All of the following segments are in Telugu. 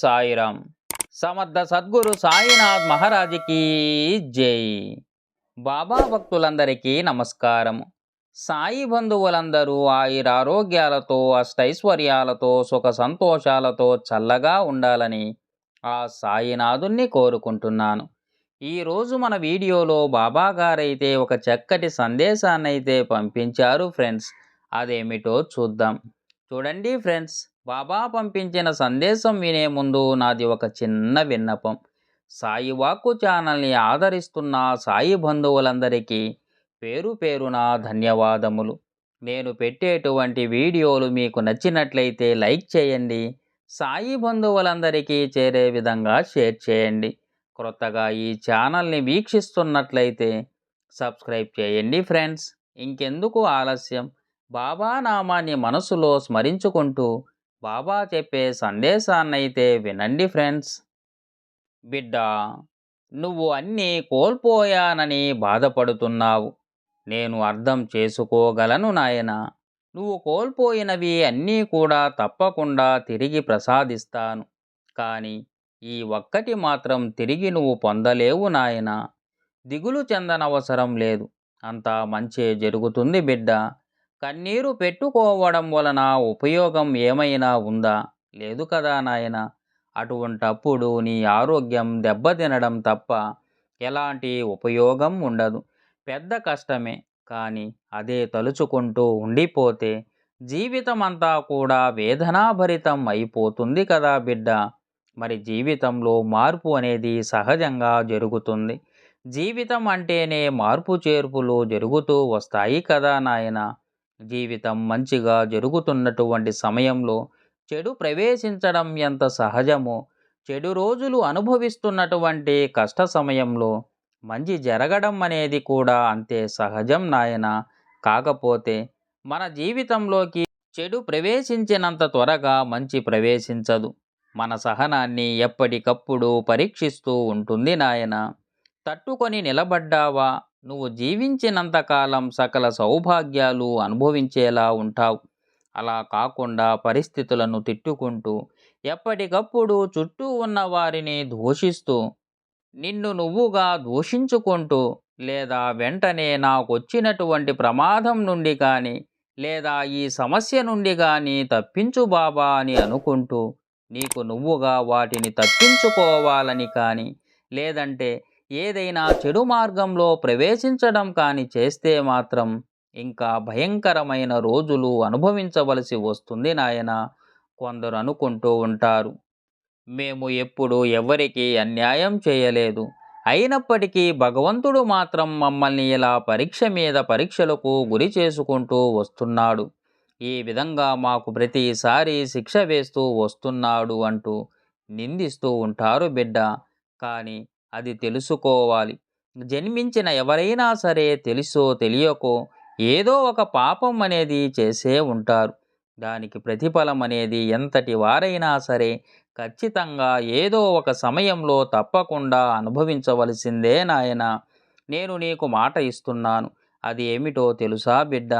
సాయిరాం సమర్థ సద్గురు సాయినాథ్ మహారాజుకి జై. బాబా భక్తులందరికీ నమస్కారము సాయి బంధువులందరూ ఆయురారోగ్యాలతో అష్టైశ్వర్యాలతో సుఖ సంతోషాలతో చల్లగా ఉండాలని ఆ సాయినాథుణ్ణి కోరుకుంటున్నాను. ఈరోజు మన వీడియోలో బాబా గారైతే ఒక చక్కటి సందేశాన్నైతే పంపించారు ఫ్రెండ్స్. అదేమిటో చూద్దాం. చూడండి ఫ్రెండ్స్. బాబా పంపించిన సందేశం వినే ముందు నాది ఒక చిన్న విన్నపం. సాయి వాక్కు ఛానల్ని ఆదరిస్తున్న సాయి బంధువులందరికీ పేరు పేరున ధన్యవాదములు. నేను పెట్టేటువంటి వీడియోలు మీకు నచ్చినట్లయితే లైక్ చేయండి సాయి బంధువులందరికీ చేరే విధంగా షేర్ చేయండి. క్రొత్తగా ఈ ఛానల్ని వీక్షిస్తున్నట్లయితే సబ్స్క్రైబ్ చేయండి ఫ్రెండ్స్. ఇంకెందుకు ఆలస్యం? బాబా నామాన్ని మనసులో స్మరించుకుంటూ బాబా చెప్పే సందేశాన్నైతే వినండి ఫ్రెండ్స్. బిడ్డ నువ్వు అన్నీ కోల్పోయానని బాధపడుతున్నావు. నేను అర్థం చేసుకోగలను నాయన. నువ్వు కోల్పోయినవి అన్నీ కూడా తప్పకుండా తిరిగి ప్రసాదిస్తాను. కానీ ఈ ఒక్కటి మాత్రం తిరిగి నువ్వు పొందలేవు నాయన. దిగులు చెందనవసరం లేదు. అంతా మంచి జరుగుతుంది బిడ్డ. కన్నీరు పెట్టుకోవడం వలన ఉపయోగం ఏమైనా ఉందా? లేదు కదా నాయన. అటువంటప్పుడు నీ ఆరోగ్యం దెబ్బతినడం తప్ప ఎలాంటి ఉపయోగం ఉండదు. పెద్ద కష్టమే. కానీ అదే తలుచుకుంటూ ఉండిపోతే జీవితం అంతా కూడా వేదనాభరితం అయిపోతుంది కదా బిడ్డ. మరి జీవితంలో మార్పు అనేది సహజంగా జరుగుతుంది. జీవితం అంటేనే మార్పు చేర్పులు జరుగుతూ వస్తాయి కదా నాయన. జీవితం మంచిగా జరుగుతున్నటువంటి సమయంలో చెడు ప్రవేశించడం ఎంత సహజమో చెడు రోజులు అనుభవిస్తున్నటువంటి కష్ట సమయంలో మంచి జరగడం అనేది కూడా అంతే సహజం నాయన. కాకపోతే మన జీవితంలోకి చెడు ప్రవేశించినంత త్వరగా మంచి ప్రవేశించదు. మన సహనాన్ని ఎప్పటికప్పుడు పరీక్షిస్తూ ఉంటుంది నాయన. తట్టుకొని నిలబడ్డావా? నువ్వు జీవించినంతకాలం సకల సౌభాగ్యాలు అనుభవించేలా ఉంటావు. అలా కాకుండా పరిస్థితులను తిట్టుకుంటూ ఎప్పటికప్పుడు చుట్టూ ఉన్న వారిని దూషిస్తూ నిన్ను నువ్వుగా దూషించుకుంటూ లేదా వెంటనే నాకొచ్చినటువంటి ప్రమాదం నుండి కానీ లేదా ఈ సమస్య నుండి కానీ తప్పించు బాబా అని అనుకుంటూ నీకు నువ్వుగా వాటిని తప్పించుకోవాలని కానీ లేదంటే ఏదైనా చెడు మార్గంలో ప్రవేశించడం కానీ చేస్తే మాత్రం ఇంకా భయంకరమైన రోజులు అనుభవించవలసి వస్తుంది నాయన. కొందరు అనుకుంటూ ఉంటారు. మేము ఎప్పుడు ఎవరికి అన్యాయం చేయలేదు. అయినప్పటికీ భగవంతుడు మాత్రం మమ్మల్ని ఇలా పరీక్ష మీద పరీక్షలకు గురి చేసుకుంటూ వస్తున్నాడు. ఈ విధంగా మాకు ప్రతిసారి శిక్ష వేస్తూ వస్తున్నాడు అంటూ నిందిస్తూ ఉంటారు బిడ్డ. కానీ అది తెలుసుకోవాలి. జన్మించిన ఎవరైనా సరే తెలుసో తెలియకో ఏదో ఒక పాపం అనేది చేసే ఉంటారు. దానికి ప్రతిఫలం అనేది ఎంతటి వారైనా సరే ఖచ్చితంగా ఏదో ఒక సమయంలో తప్పకుండా అనుభవించవలసిందే నాయన. నేను నీకు మాట ఇస్తున్నాను. అది ఏమిటో తెలుసా బిడ్డ?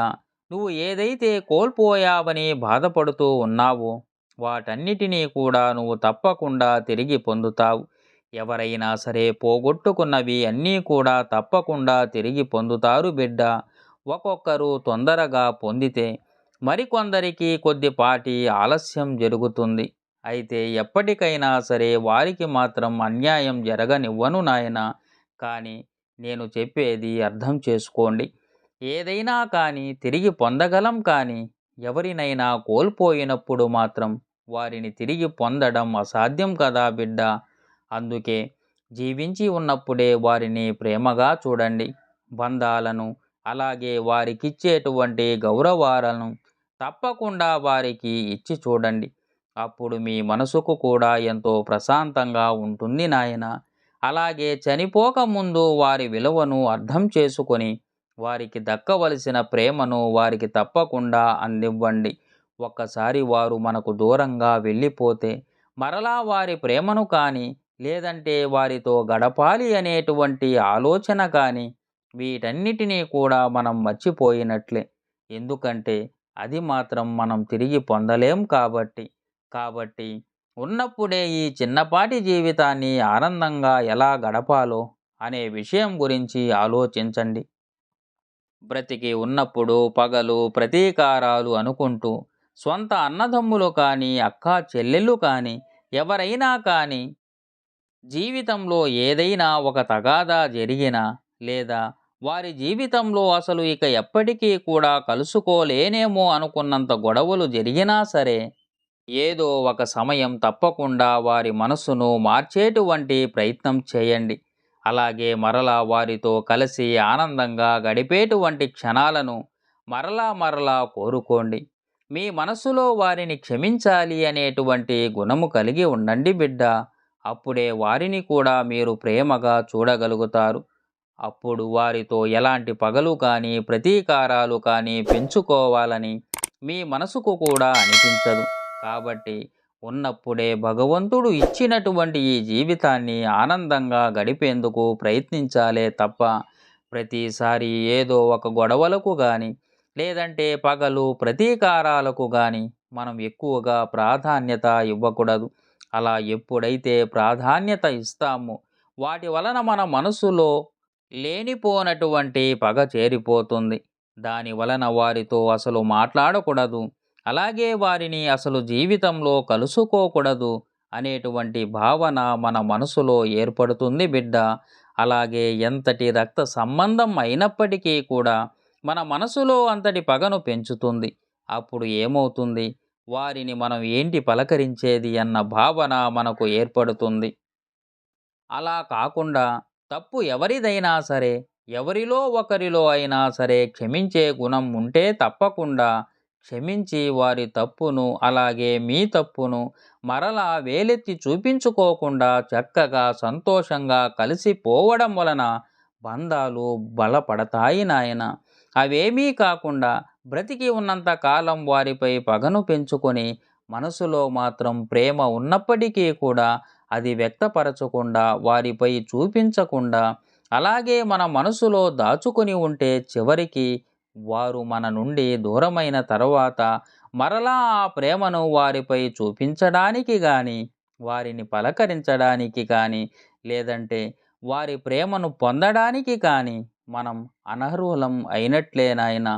నువ్వు ఏదైతే కోల్పోయావని బాధపడుతూ ఉన్నావో వాటన్నిటినీ కూడా నువ్వు తప్పకుండా తిరిగి పొందుతావు. ఎవరైనా సరే పోగొట్టుకున్నవి అన్నీ కూడా తప్పకుండా తిరిగి పొందుతారు బిడ్డ. ఒక్కొక్కరు తొందరగా పొందితే మరికొందరికి కొద్దిపాటి ఆలస్యం జరుగుతుంది. అయితే ఎప్పటికైనా సరే వారికి మాత్రం అన్యాయం జరగనివ్వను నాయన. కానీ నేను చెప్పేది అర్థం చేసుకోండి. ఏదైనా కానీ తిరిగి పొందగలం కానీ ఎవరినైనా కోల్పోయినప్పుడు మాత్రం వారిని తిరిగి పొందడం అసాధ్యం కదా బిడ్డ. అందుకే జీవించి ఉన్నప్పుడే వారిని ప్రేమగా చూడండి. బంధాలను అలాగే వారికిచ్చేటువంటి గౌరవాలను తప్పకుండా వారికి ఇచ్చి చూడండి. అప్పుడు మీ మనసుకు కూడా ఎంతో ప్రశాంతంగా ఉంటుంది నాయన. అలాగే చనిపోక ముందు వారి విలువను అర్థం చేసుకొని వారికి దక్కవలసిన ప్రేమను వారికి తప్పకుండా అందివ్వండి. ఒక్కసారి వారు మనకు దూరంగా వెళ్ళిపోతే మరలా వారి ప్రేమను కానీ లేదంటే వారితో గడపాలి అనేటువంటి ఆలోచన కానీ వీటన్నిటినీ కూడా మనం మర్చిపోయినట్లే. ఎందుకంటే అది మాత్రం మనం తిరిగి పొందలేం కాబట్టి. కాబట్టి ఉన్నప్పుడే ఈ చిన్నపాటి జీవితాన్ని ఆనందంగా ఎలా గడపాలో అనే విషయం గురించి ఆలోచించండి. బ్రతికి ఉన్నప్పుడు పగలు ప్రతీకారాలు అనుకుంటూ సొంత అన్నదమ్ములు కానీ అక్కా చెల్లెళ్ళు కానీ ఎవరైనా కానీ జీవితంలో ఏదైనా ఒక తగాదా జరిగినా లేదా వారి జీవితంలో అసలు ఇక ఎప్పటికీ కూడా కలుసుకోలేనేమో అనుకున్నంత గొడవలు జరిగినా సరే ఏదో ఒక సమయం తప్పకుండా వారి మనసును మార్చేటువంటి ప్రయత్నం చేయండి. అలాగే మరలా వారితో కలిసి ఆనందంగా గడిపేటువంటి క్షణాలను మరలా మరలా కోరుకోండి. మీ మనసులో వారిని క్షమించాలి అనేటువంటి గుణము కలిగి ఉండండి బిడ్డ. అప్పుడే వారిని కూడా మీరు ప్రేమగా చూడగలుగుతారు. అప్పుడు వారితో ఎలాంటి పగలు కానీ ప్రతీకారాలు కానీ పెంచుకోవాలని మీ మనసుకు కూడా అనిపించదు. కాబట్టి ఉన్నప్పుడే భగవంతుడు ఇచ్చినటువంటి ఈ జీవితాన్ని ఆనందంగా గడిపేందుకు ప్రయత్నించాలే తప్ప ప్రతిసారి ఏదో ఒక గొడవలకు కానీ లేదంటే పగలు ప్రతీకారాలకు కానీ మనం ఎక్కువగా ప్రాధాన్యత ఇవ్వకూడదు. అలా ఎప్పుడైతే ప్రాధాన్యత ఇస్తామో వాటి వలన మన మనసులో లేనిపోనటువంటి పగ చేరిపోతుంది. దాని వలన వారితో అసలు మాట్లాడకూడదు. అలాగే వారిని అసలు జీవితంలో కలుసుకోకూడదు అనేటువంటి భావన మన మనసులో ఏర్పడుతుంది బిడ్డ. అలాగే ఎంతటి రక్త సంబంధం అయినప్పటికీ కూడా మన మనసులో అంతటి పగను పెంచుతుంది. అప్పుడు ఏమవుతుంది? వారిని మనం ఏంటి పలకరించేది అన్న భావన మనకు ఏర్పడుతుంది. అలా కాకుండా తప్పు ఎవరిదైనా సరే ఎవరిలో ఒకరిలో అయినా సరే క్షమించే గుణం ఉంటే తప్పకుండా క్షమించి వారి తప్పును అలాగే మీ తప్పును మరలా వేలెత్తి చూపించుకోకుండా చక్కగా సంతోషంగా కలిసిపోవడం వలన బంధాలు బలపడతాయి నాయన. అవేమీ కాకుండా బ్రతికి ఉన్నంత కాలం వారిపై పగను పెంచుకొని మనసులో మాత్రం ప్రేమ ఉన్నప్పటికీ కూడా అది వ్యక్తపరచకుండా వారిపై చూపించకుండా అలాగే మన మనసులో దాచుకొని ఉంటే చివరికి వారు మన నుండి దూరమైన తర్వాత మరలా ఆ ప్రేమను వారిపై చూపించడానికి కానీ వారిని పలకరించడానికి కానీ లేదంటే వారి ప్రేమను పొందడానికి కానీ మనం అనర్హులం అయినట్లేనాయన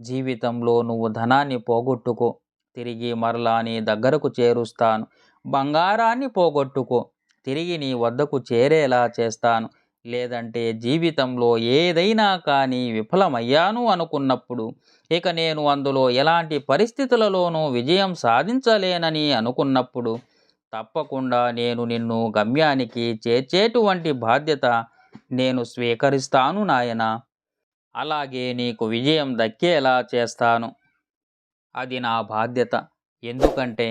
జీవితంలో నువ్వు ధనాన్ని పోగొట్టుకో. తిరిగి మరలా నీ దగ్గరకు చేరుస్తాను. బంగారాన్ని పోగొట్టుకో. తిరిగి నీ వద్దకు చేరేలా చేస్తాను. లేదంటే జీవితంలో ఏదైనా కానీ విఫలమయ్యాను అనుకున్నప్పుడు ఇక నేను అందులో ఎలాంటి పరిస్థితులలోనూ విజయం సాధించలేనని అనుకున్నప్పుడు తప్పకుండా నేను నిన్ను గమ్యానికి చేర్చేటువంటి బాధ్యత నేను స్వీకరిస్తాను నాయనా. అలాగే నీకు విజయం దక్కేలా చేస్తాను. అది నా బాధ్యత. ఎందుకంటే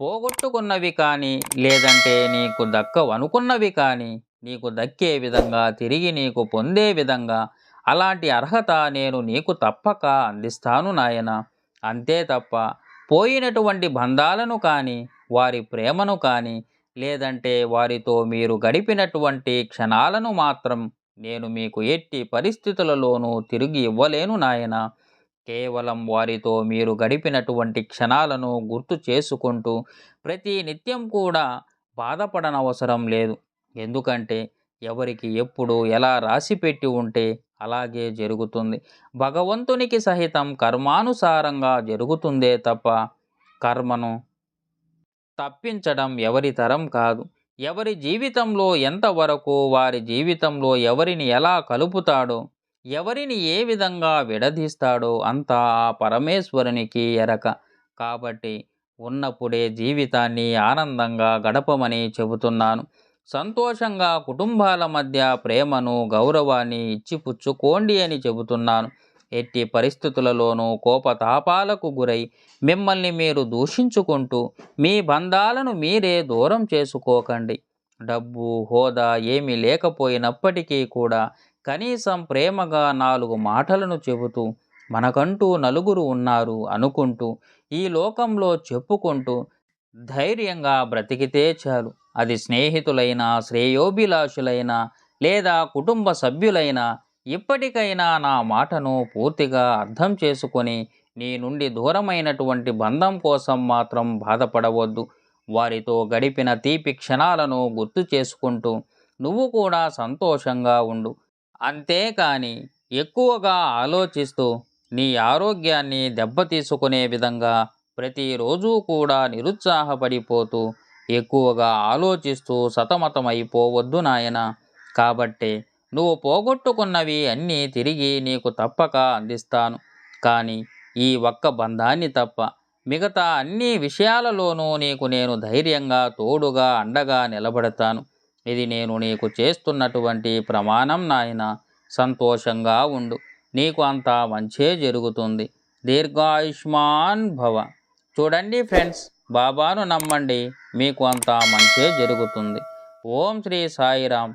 పోగొట్టుకున్నవి కానీ లేదంటే నీకు దక్కవనుకున్నవి కానీ నీకు దక్కే విధంగా తిరిగి నీకు పొందే విధంగా అలాంటి అర్హత నేను నీకు తప్పక అందిస్తాను నాయన. అంతే తప్ప పోయినటువంటి బంధాలను కానీ వారి ప్రేమను కానీ లేదంటే వారితో మీరు గడిపినటువంటి క్షణాలను మాత్రం నేను మీకు ఎట్టి పరిస్థితులలోనూ తిరిగి ఇవ్వలేను నాయన. కేవలం వారితో మీరు గడిపినటువంటి క్షణాలను గుర్తు చేసుకుంటూ ప్రతి నిత్యం కూడా బాధపడనవసరం లేదు. ఎందుకంటే ఎవరికి ఎప్పుడు ఎలా రాసిపెట్టి ఉంటే అలాగే జరుగుతుంది. భగవంతునికి సహితం కర్మానుసారంగా జరుగుతుందే తప్ప కర్మను తప్పించడం ఎవరి తరం కాదు. ఎవరి జీవితంలో ఎంతవరకు వారి జీవితంలో ఎవరిని ఎలా కలుపుతాడో ఎవరిని ఏ విధంగా విడదీస్తాడో అంతా ఆ పరమేశ్వరునికి ఎరక. కాబట్టి ఉన్నప్పుడే జీవితాన్ని ఆనందంగా గడపమని చెబుతున్నాను. సంతోషంగా కుటుంబాల మధ్య ప్రేమను గౌరవాన్ని ఇచ్చిపుచ్చుకోండి అని చెబుతున్నాను. ఎట్టి పరిస్థితులలోనూ కోపతాపాలకు గురై మిమ్మల్ని మీరు దూషించుకుంటూ మీ బంధాలను మీరే దూరం చేసుకోకండి. డబ్బు హోదా ఏమీ లేకపోయినప్పటికీ కూడా కనీసం ప్రేమగా నాలుగు మాటలను చెబుతూ మనకంటూ నలుగురు ఉన్నారు అనుకుంటూ ఈ లోకంలో చెప్పుకుంటూ ధైర్యంగా బ్రతికితే చాలు. అది స్నేహితులైనా శ్రేయోభిలాషులైనా లేదా కుటుంబ సభ్యులైనా ఇప్పటికైనా నా మాటను పూర్తిగా అర్థం చేసుకొని నీ నుండి దూరమైనటువంటి బంధం కోసం మాత్రం బాధపడవద్దు. వారితో గడిపిన తీపి క్షణాలను గుర్తు చేసుకుంటూ నువ్వు కూడా సంతోషంగా ఉండు. అంతేకాని ఎక్కువగా ఆలోచిస్తూ నీ ఆరోగ్యాన్ని దెబ్బతీసుకునే విధంగా ప్రతిరోజు కూడా నిరుత్సాహపడిపోతూ ఎక్కువగా ఆలోచిస్తూ సతమతమైపోవద్దు నాయన. కాబట్టి నువ్వు పోగొట్టుకున్నవి అన్నీ తిరిగి నీకు తప్పక అందిస్తాను. కానీ ఈ ఒక్క బంధాన్ని తప్ప మిగతా అన్ని విషయాలలోనూ నీకు నేను ధైర్యంగా తోడుగా అండగా నిలబడతాను. ఇది నేను నీకు చేస్తున్నటువంటి ప్రమాణం నాయన. సంతోషంగా ఉండు. నీకు అంతా మంచే జరుగుతుంది. దీర్ఘాయుష్మాన్ భవ. చూడండి ఫ్రెండ్స్ బాబాను నమ్మండి. మీకు అంతా మంచే జరుగుతుంది. ఓం శ్రీ సాయిరామ్.